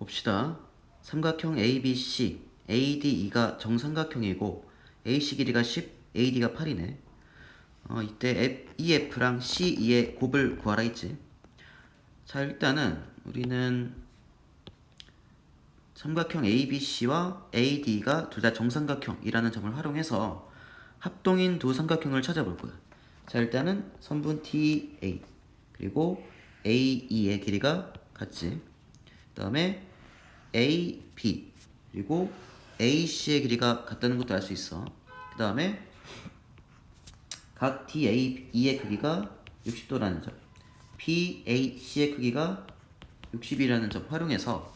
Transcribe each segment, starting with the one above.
봅시다. 삼각형 ABC, ADE가 정삼각형이고 AC 길이가 10, AD가 8이네. 어, 이때 EF랑 CE의 곱을 구하라 했지. 자, 일단은 우리는 삼각형 ABC와 AD가 둘 다 정삼각형이라는 점을 활용해서 합동인 두 삼각형을 찾아볼 거야. 자, 일단은 선분 TA 그리고 AE의 길이가 같지. 그다음에 AB 그리고 AC의 길이가 같다는 것도 알 수 있어. 그 다음에 각 DAE의 크기가 60도라는 점, PAC의 크기가 60이라는 점 활용해서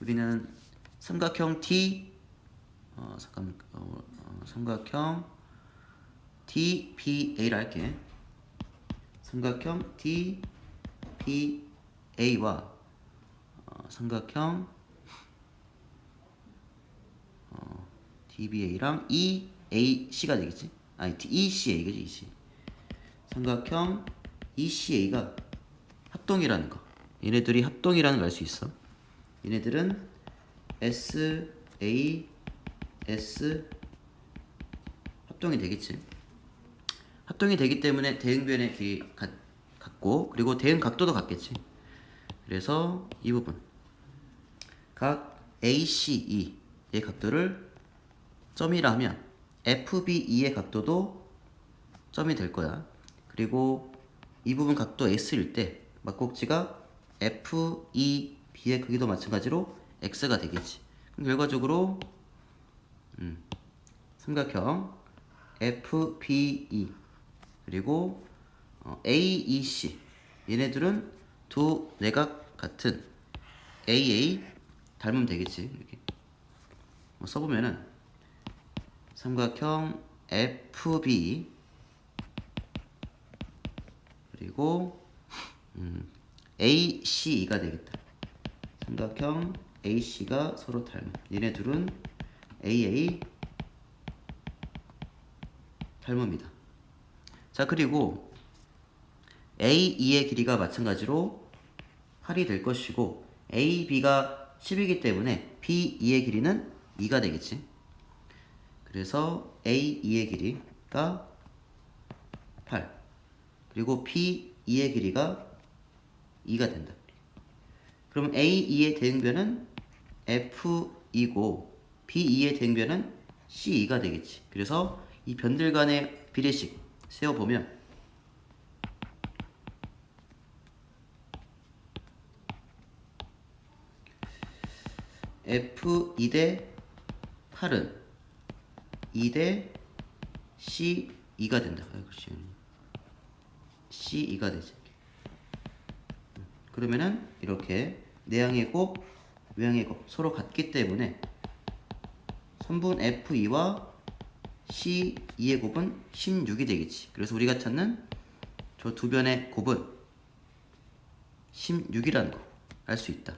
우리는 삼각형 T 어 잠깐 어, 어, 삼각형 TPA를 할게. 삼각형 TPA와 어, 삼각형 어, DBA랑 EAC가 되겠지? 아니 ECA 그지 EC. 삼각형 ECA가 합동이라는 거. 얘네들이 합동이라는 걸 알 수 있어. 얘네들은 S A S 합동이 되겠지. 합동이 되기 때문에 대응변의 길이 같, 같고 그리고 대응 각도도 같겠지. 그래서 이 부분 각 ACE의 각도를 점이라 하면 FBE의 각도도 점이 될 거야. 그리고 이 부분 각도 S일 때 막꼭지가 FEB의 크기도 마찬가지로 X가 되겠지. 그럼 결과적으로 음, 삼각형 FBE 그리고 어, AEC 얘네들은 두 내각 같은 AA 닮으면 되겠지 이렇게 뭐 써보면은 삼각형 FB 그리고 음, ACE가 되겠다. 삼각형 AC가 서로 닮은. 얘네 둘은 AA 닮음이다. 자 그리고 AE의 길이가 마찬가지로 8이 될 것이고 AB가 10이기 때문에 BE의 길이는 2가 되겠지. 그래서 AE의 길이가 8 그리고 BE의 길이가 2가 된다. 그럼 AE의 대응변은 F이고 BE의 대응변은 CE가 되겠지. 그래서 이 변들 간의 비례식 세워보면 F 2 대 8은 2대 C 2가 된다. 아이고 씨. C 2가 되지. 그러면은 이렇게 내항의 곱, 외항의 곱 서로 같기 때문에 선분 F2와 C2의 곱은 16이 되겠지. 그래서 우리가 찾는 저 두 변의 곱은 16이라는 거 알 수 있다.